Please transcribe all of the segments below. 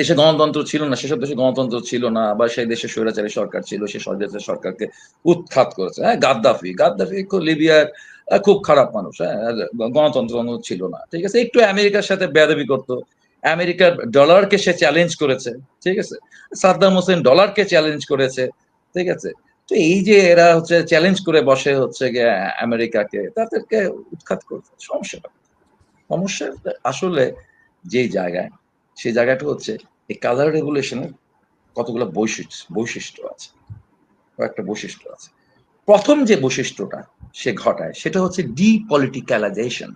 দেশে গণতন্ত্র ছিল না, সেসব দেশে গণতন্ত্র ছিল না, বা সেই দেশে স্বৈরাচারী সরকার ছিল সে স্বৈরাচারী সরকারকে উৎখাত করেছে। হ্যাঁ গাদ্দাফি গাদ্দাফি লিবিয়ার খুব খারাপ মানুষ হ্যাঁ গণতন্ত্র ছিল না, ঠিক আছে? একটু আমেরিকার সাথে বেয়াদবি করতো। আমেরিকার ডলারকে সে চ্যালেঞ্জ করেছে, ঠিক আছে? সাদ্দাম হোসেন ডলারকে চ্যালেঞ্জ করেছে, ঠিক আছে? তো এই যে এরা হচ্ছে চ্যালেঞ্জ করে বসে হচ্ছে গিয়ে আমেরিকাকে, তাদেরকে উৎখাত করছে, সমস্যাটা। সমস্যা আসলে যে জায়গায় সেই জায়গাটা হচ্ছে এই কালার রেগুলেশনের কতগুলো বৈশিষ্ট্য বৈশিষ্ট্য আছে। কয়েকটা বৈশিষ্ট্য আছে। প্রথম যে বৈশিষ্ট্যটা সে ঘটায় সেটা হচ্ছে ডিপলিটিক্যালাইজেশন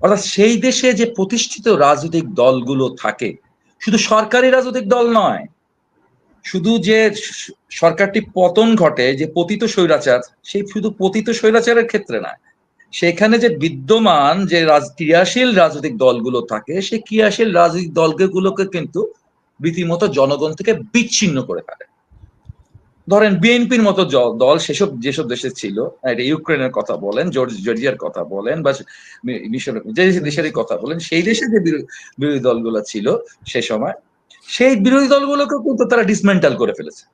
অর্থাৎ সেই দেশে যে প্রতিষ্ঠিত রাজনৈতিক দলগুলো থাকে, শুধু সরকারি রাজনৈতিক দল নয়, শুধু যে সরকারটি পতন ঘটে, যে পতিত স্বৈরাচার, সেই শুধু পতিত স্বৈরাচারের ক্ষেত্রে না সেখানে যে বিদ্যমান যে ক্রিয়াশীল রাজনৈতিক দলগুলো থাকে, সেই ক্রিয়াশীল রাজনৈতিক দলগুলোকে কিন্তু রীতিমতো জনগণ থেকে বিচ্ছিন্ন করে ফেলে। ধরেন বিএনপির মতো দল সেসব, যেসব দেশে ছিল এটা ইউক্রেনের কথা বলেন জর্জিয়ার কথা বলেন, বা মিশর, যে দেশেরই কথা বলেন, সেই দেশে যে বিরোধী দলগুলো ছিল সে সময়, সেই বিরোধী দলগুলোকে কিন্তু তারা ডিসমেন্টাল করে ফেলেছে।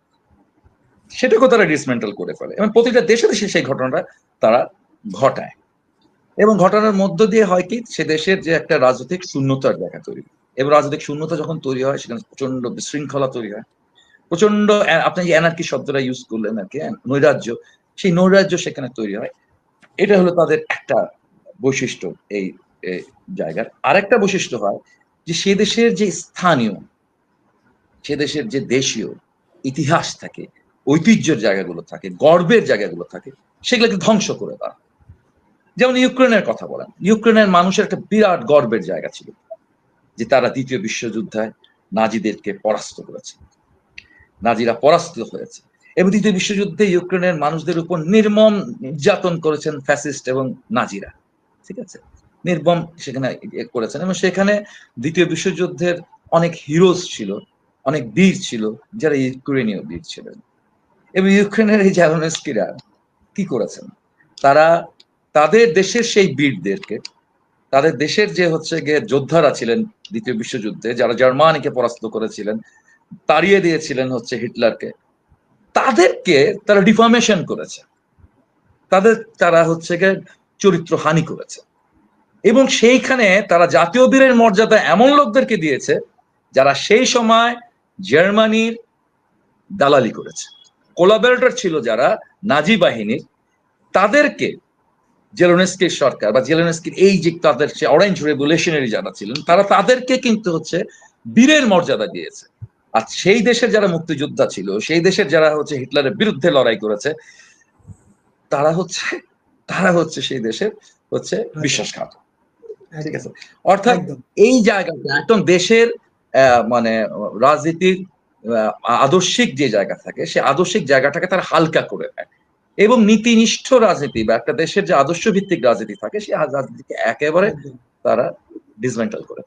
সেটাকেও তারা ডিসমেন্টাল করে ফেলে। এবং প্রতিটা দেশে দেশে সেই ঘটনাটা তারা ঘটায়। এবং ঘটনার মধ্য দিয়ে হয় কি, সে দেশের যে একটা রাজনৈতিক শূন্যতার দেখা তৈরি। এবং রাজনৈতিক শূন্যতা যখন তৈরি হয়, সেখানে প্রচণ্ড বিশৃঙ্খলা তৈরি হয়। প্রচণ্ড আপনি যে এনার্কি শব্দটা ইউজ করলেন আর কি নৈরাজ্য, সেই নৈরাজ্য সেখানে তৈরি হয়। এটা হলো তাদের একটা বৈশিষ্ট্য এই জায়গার। আরেকটা বৈশিষ্ট্য হয় যে সে দেশের যে স্থানীয়, সে দেশের যে দেশীয় ইতিহাস থাকে, ঐতিহ্যের জায়গাগুলো থাকে, গর্বের জায়গাগুলো থাকে, সেগুলোকে ধ্বংস করে দেওয়া যেমন ইউক্রেনের কথা বলেন। ইউক্রেনের মানুষের একটা বিরাট গর্বের জায়গা ছিল যে তারা দ্বিতীয় বিশ্বযুদ্ধে নাজিদেরকে পরাস্ত করেছে। নাজিরা পরাস্ত হয়েছে। এবং দ্বিতীয় বিশ্বযুদ্ধে ইউক্রেনের মানুষদের উপর নির্মম নির্যাতন করেছেন ফ্যাসিস্ট এবং নাজিরা। ঠিক আছে? নির্মম সেখানে করেছেন। এবং সেখানে দ্বিতীয় বিশ্বযুদ্ধের অনেক হিরোজ ছিল, অনেক বীর ছিল, যারা ইউক্রেনীয় বীর ছিলেন। এবং ইউক্রেনের এই জ্যালোনেস্কিরা কি করেছেন? তারা তাদের দেশের সেই বীরদেরকে, তাদের দেশের যে হচ্ছে গিয়ে যোদ্ধারা ছিলেন দ্বিতীয় বিশ্বযুদ্ধে, যারা জার্মানিকে পরাস্ত করেছিলেন, তাড়িয়ে দিয়েছিলেন হচ্ছে হিটলারকে, তাদেরকে তারা ডিফর্মেশন করেছে। তাদের, তারা হচ্ছে গিয়ে চরিত্র হানি করেছে। এবং সেইখানে তারা জাতীয় বীরের মর্যাদা এমন লোকদেরকে দিয়েছে, যারা সেই সময় জার্মানির দালালি করেছে। কোলাবরেটর ছিল যারা নাজি বাহিনীর, তাদেরকে জেলোনেস্কির সরকার বা জেলোনেস্কির এই যে তাদের সে অরেঞ্জ রেগুলেশনারি যারা ছিলেন তারা তাদেরকে কিন্তু হচ্ছে বীরের মর্যাদা দিয়েছে। আর সেই দেশের যারা মুক্তিযোদ্ধা ছিল সেই দেশের যারা হচ্ছে হিটলারের বিরুদ্ধে লড়াই করেছে তারা হচ্ছে তারা হচ্ছে সেই দেশের হচ্ছে বিশ্বাসঘাত ঠিক আছে? অর্থাৎ এই জায়গাটা একদম দেশের মানে রাজনীতির আদর্শিক যে জায়গা থাকে সে আদর্শিক জায়গাটাকে তারা হালকা করে দেয় এবং নীতিনিষ্ঠ রাজনীতি বা একটা দেশের যে আদর্শ ভিত্তিক রাজনীতি থাকে সেই রাজনীতিকে একেবারে তারা ডিসমেন্টাল করে